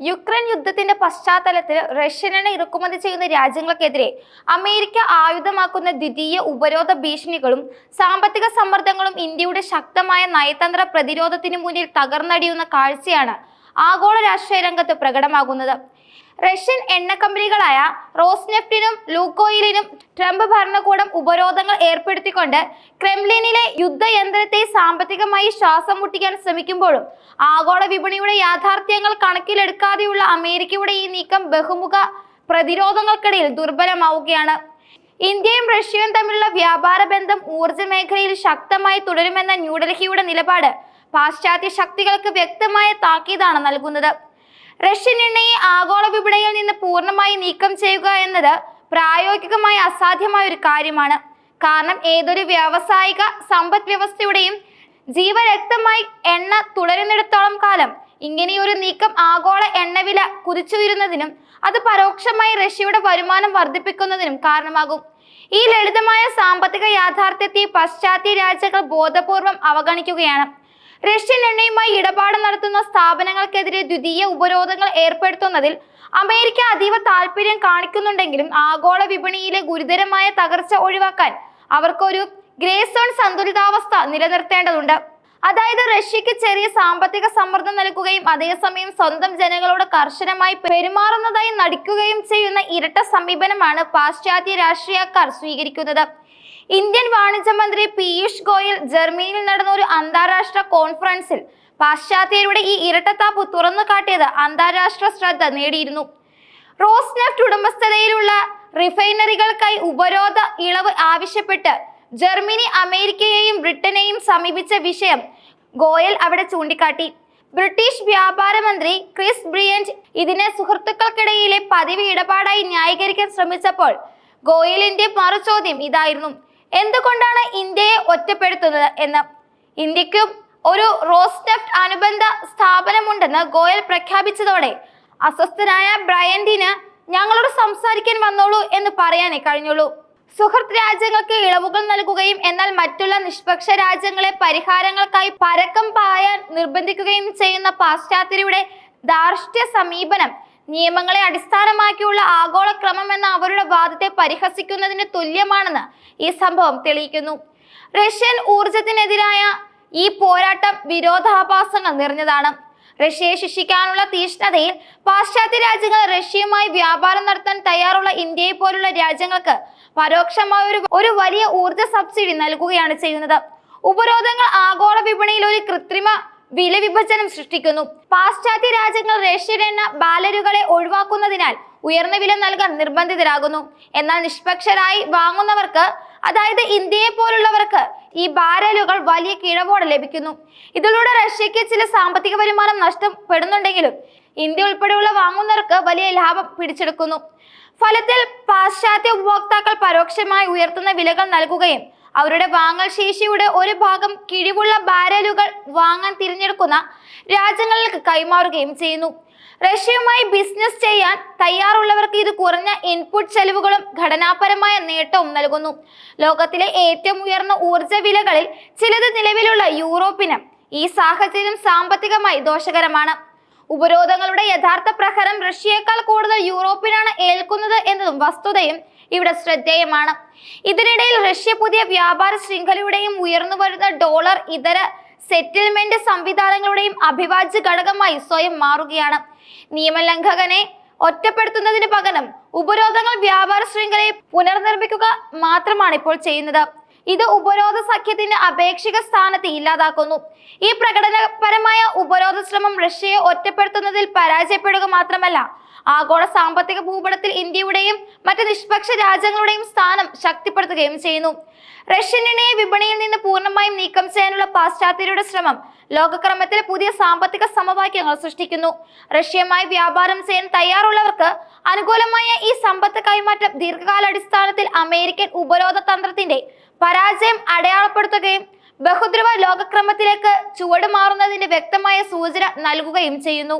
Ukraine യുദ്ധത്തിന്റെ പശ്ചാത്തലത്തിൽ റഷ്യനെ ഇറക്കുമതി ചെയ്യുന്ന രാജ്യങ്ങൾക്കെതിരെ അമേരിക്ക ആയുധമാക്കുന്ന ദ്വിതീയ ഉപരോധ ഭീഷണികളും സാമ്പത്തിക സമ്മർദ്ദങ്ങളും ഇന്ത്യയുടെ ശക്തമായ നയതന്ത്ര പ്രതിരോധത്തിന് മുന്നിൽ തകർന്നടിയുന്ന കാഴ്ചയാണ് ആഗോള രാഷ്ട്രീയ രംഗത്ത് പ്രകടമാകുന്നത്. റഷ്യൻ എണ്ണ കമ്പനികളായ റോസ്നെഫ്റ്റിനും ലൂക്കോയിലിനും ട്രംപ് ഭരണകൂടം ഉപരോധങ്ങൾ ഏർപ്പെടുത്തിക്കൊണ്ട് ക്രെംലിനിലെ യുദ്ധയന്ത്രത്തെ സാമ്പത്തികമായി ശ്വാസം മുട്ടിക്കാൻ ശ്രമിക്കുമ്പോഴും ആഗോള വിപണിയുടെ യാഥാർത്ഥ്യങ്ങൾ കണക്കിലെടുക്കാതെയുള്ള അമേരിക്കയുടെ ഈ നീക്കം ബഹുമുഖ പ്രതിരോധങ്ങൾക്കിടയിൽ ദുർബലമാവുകയാണ്. ഇന്ത്യയും റഷ്യയും തമ്മിലുള്ള വ്യാപാര ബന്ധം ഊർജ മേഖലയിൽ ശക്തമായി തുടരുമെന്ന ന്യൂഡൽഹിയുടെ നിലപാട് പാശ്ചാത്യ ശക്തികൾക്ക് വ്യക്തമായ താക്കീതാണ് നൽകുന്നത്. റഷ്യൻ എണ്ണയെ ആഗോള വിപണിയിൽ നിന്ന് പൂർണമായി നീക്കം ചെയ്യുക എന്നത് പ്രായോഗികമായി അസാധ്യമായ ഒരു കാര്യമാണ്. കാരണം ഏതൊരു വ്യാവസായിക സമ്പദ് വ്യവസ്ഥയുടെയും ജീവരക്തമായി എണ്ണ തുടരുന്നിടത്തോളം കാലം ഇങ്ങനെയൊരു നീക്കം ആഗോള എണ്ണവില കുതിച്ചുയരുന്നതിനും അത് പരോക്ഷമായി റഷ്യയുടെ വരുമാനം വർദ്ധിപ്പിക്കുന്നതിനും കാരണമാകും. ഈ ലളിതമായ സാമ്പത്തിക യാഥാർത്ഥ്യത്തെ പാശ്ചാത്യ രാജ്യങ്ങൾ ബോധപൂർവം അവഗണിക്കുകയാണ്. റഷ്യൻ എണ്ണയുമായി ഇടപാട് നടത്തുന്ന സ്ഥാപനങ്ങൾക്കെതിരെ ദ്വിതീയ ഉപരോധങ്ങൾ ഏർപ്പെടുത്തുന്നതിൽ അമേരിക്ക അതീവ താല്പര്യം കാണിക്കുന്നുണ്ടെങ്കിലും ആഗോള വിപണിയിലെ ഗുരുതരമായ തകർച്ച ഒഴിവാക്കാൻ അവർക്കൊരു ഗ്രേസോൺ സന്തുലിതാവസ്ഥ നിലനിർത്തേണ്ടതുണ്ട്. അതായത് റഷ്യക്ക് ചെറിയ സാമ്പത്തിക സമ്മർദ്ദം നൽകുകയും അതേസമയം സ്വന്തം ജനങ്ങളോട് കർശനമായി പെരുമാറുന്നതായി നടിക്കുകയും ചെയ്യുന്ന ഇരട്ട സമീപനമാണ് പാശ്ചാത്യ രാഷ്ട്രീയക്കാർ സ്വീകരിക്കുന്നത്. ഇന്ത്യൻ വാണിജ്യ മന്ത്രി പീയൂഷ് ഗോയൽ ജർമ്മനിയിൽ നടന്ന ഒരു അന്താരാഷ്ട്ര കോൺഫറൻസിൽ പാശ്ചാത്യരുടെ ഈ ഇരട്ടത്താപ്പ് തുറന്നു കാട്ടിയത് അന്താരാഷ്ട്ര ശ്രദ്ധ നേടിയിരുന്നു. റോസ്നെഫ്റ്റ് ഉടമസ്ഥതയിലുള്ള റിഫൈനറികൾക്കായി ഉപരോധ ഇളവ് ആവശ്യപ്പെട്ട് ജർമ്മനി അമേരിക്കയെയും ബ്രിട്ടനെയും സമീപിച്ച വിഷയം ഗോയൽ അവിടെ ചൂണ്ടിക്കാട്ടി. ബ്രിട്ടീഷ് വ്യാപാര മന്ത്രി ക്രിസ് ബ്രിയന്റ് ഇതിനെ സുഹൃത്തുക്കൾക്കിടയിലെ പതിവ് ഇടപാടായി ന്യായീകരിക്കാൻ ശ്രമിച്ചപ്പോൾ ഗോയലിന്റെ മറുചോദ്യം ഇതായിരുന്നു. എന്തുകൊണ്ടാണ് ഇന്ത്യയെ ഒറ്റപ്പെടുത്തുന്നത് എന്ന്? ഇന്ത്യക്കും ഒരു റോസ്നെഫ്റ്റ് അനുബന്ധ സ്ഥാപനമുണ്ടെന്ന് ഗോയൽ പ്രഖ്യാപിച്ചതോടെ അസ്വസ്ഥനായ ബ്രയന്റിന് ഞങ്ങളോട് സംസാരിക്കാൻ വന്നോളൂ എന്ന് പറയാനേ കഴിഞ്ഞുള്ളൂ. സുഹൃത്ത് രാജ്യങ്ങൾക്ക് ഇളവുകൾ നൽകുകയും എന്നാൽ മറ്റുള്ള നിഷ്പക്ഷ രാജ്യങ്ങളെ പരിഹാരങ്ങൾക്കായി പരക്കം പായാൻ നിർബന്ധിക്കുകയും ചെയ്യുന്ന പാശ്ചാത്യരുടെ ദാർഷ്ട്യ സമീപനം നിയമങ്ങളെ അടിസ്ഥാനമാക്കിയുള്ള ആഗോള എന്ന അവരുടെ വാദത്തെ പരിഹസിക്കുന്നതിന് തുല്യമാണെന്ന് ഈ സംഭവം തെളിയിക്കുന്നു. റഷ്യൻ ഊർജത്തിനെതിരായ ഈ പോരാട്ടം വിരോധാഭാസങ്ങൾ നിറഞ്ഞതാണ്. റഷ്യയെ ശിക്ഷിക്കാനുള്ള തീഷ്ണതയിൽ പാശ്ചാത്യ രാജ്യങ്ങൾ റഷ്യയുമായി വ്യാപാരം നടത്താൻ തയ്യാറുള്ള ഇന്ത്യയെ പോലുള്ള രാജ്യങ്ങൾക്ക് പരോക്ഷമായ ഒരു ഒരു വലിയ ഊർജ സബ്സിഡി നൽകുകയാണ് ചെയ്യുന്നത്. ഉപരോധങ്ങൾ ആഗോള വിപണിയിൽ ഒരു കൃത്രിമ വില വിഭജനം സൃഷ്ടിക്കുന്നു. പാശ്ചാത്യ രാജ്യങ്ങൾ റഷ്യൻ എണ്ണ ബാലരുകളെ ഒഴിവാക്കുന്നതിനാൽ ഉയർന്ന വില നൽകാൻ നിർബന്ധിതരാകുന്നു. എന്നാൽ നിഷ്പക്ഷരായി വാങ്ങുന്നവർക്ക് അതായത് ഇന്ത്യയെ പോലുള്ളവർക്ക് ഈ ബാരലുകൾ വലിയ കിഴവോടെ ലഭിക്കുന്നു. ഇതിലൂടെ റഷ്യക്ക് ചില സാമ്പത്തിക വരുമാനം നഷ്ടപ്പെടുന്നുണ്ടെങ്കിലും ഇന്ത്യ ഉൾപ്പെടെയുള്ള വാങ്ങുന്നവർക്ക് വലിയ ലാഭം പിടിച്ചെടുക്കുന്നു. ഫലത്തിൽ പാശ്ചാത്യ ഉപഭോക്താക്കൾ പരോക്ഷമായി ഉയർത്തുന്ന വിലകൾ നൽകുകയും അവരുടെ വാങ്ങൽ ശേഷിയുടെ ഒരു ഭാഗം കിഴിവുള്ള ബാരലുകൾ വാങ്ങാൻ തിരഞ്ഞെടുക്കുന്ന രാജ്യങ്ങളിലേക്ക് കൈമാറുകയും ചെയ്യുന്നു. റഷ്യയുമായി ബിസിനസ് ചെയ്യാൻ തയ്യാറുള്ളവർക്ക് ഇത് കുറഞ്ഞ ഇൻപുട്ട് ചെലവുകളും ഘടനാപരമായ നേട്ടവും നൽകുന്നു. ലോകത്തിലെ ഏറ്റവും ഉയർന്ന ഊർജ വിലകളിൽ ചിലത് നിലവിലുള്ള യൂറോപ്പിന് ഈ സാഹചര്യം സാമ്പത്തികമായി ദോഷകരമാണ്. ഉപരോധങ്ങളുടെ യഥാർത്ഥ പ്രഹരം റഷ്യയേക്കാൾ കൂടുതൽ യൂറോപ്പിനാണ് ഏൽക്കുന്നത് എന്നതും വസ്തുതയും ഇവിടെ ശ്രദ്ധേയമാണ്. ഇതിനിടയിൽ റഷ്യ പുതിയ വ്യാപാര ശൃംഖലയുടെയും ഉയർന്നു വരുന്ന ഡോളർ ഇതര സെറ്റിൽമെന്റ് സംവിധാനങ്ങളുടെയും അഭിവാജ്യ ഘടകമായി സ്വയം മാറുകയാണ്. നിയമലംഘകനെ ഒറ്റപ്പെടുത്തുന്നതിന് പകരം ഉപരോധങ്ങൾ വ്യാപാര ശൃംഖലയെ പുനർനിർമ്മിക്കുക മാത്രമാണ് ഇപ്പോൾ ചെയ്യുന്നത്. ഇത് ഉപരോധ സഖ്യത്തിന്റെ അപേക്ഷിക സ്ഥാനത്തെ ഇല്ലാതാക്കുന്നു. ഈ പ്രകടനപരമായ ഉപരോധ ശ്രമം റഷ്യയെ ഒറ്റപ്പെടുത്തുന്നതിൽ പരാജയപ്പെടുക മാത്രമല്ല ആഗോള സാമ്പത്തിക ഭൂപടത്തിൽ ഇന്ത്യയുടെയും മറ്റ് നിഷ്പക്ഷ രാജ്യങ്ങളുടെയും സ്ഥാനം ശക്തിപ്പെടുത്തുകയും ചെയ്യുന്നു. എണ്ണയെ വിപണിയിൽ നിന്ന് പൂർണമായും നീക്കം ചെയ്യാനുള്ള പാശ്ചാത്യരുടെ ശ്രമം ലോകക്രമത്തിൽ പുതിയ സാമ്പത്തിക സമവാക്യങ്ങൾ സൃഷ്ടിക്കുന്നു. റഷ്യയുമായി വ്യാപാരം ചെയ്യാൻ തയ്യാറുള്ളവർക്ക് അനുകൂലമായ ഈ സമ്പത്ത് കൈമാറ്റം ദീർഘകാലാടിസ്ഥാനത്തിൽ അമേരിക്കൻ ഉപരോധ തന്ത്രത്തിന്റെ പരാജയം അടയാളപ്പെടുത്തുകയും ബഹുദ്രവ ലോകക്രമത്തിലേക്ക് ചുവടുമാറുന്നതിന്റെ വ്യക്തമായ സൂചന നൽകുകയും ചെയ്യുന്നു.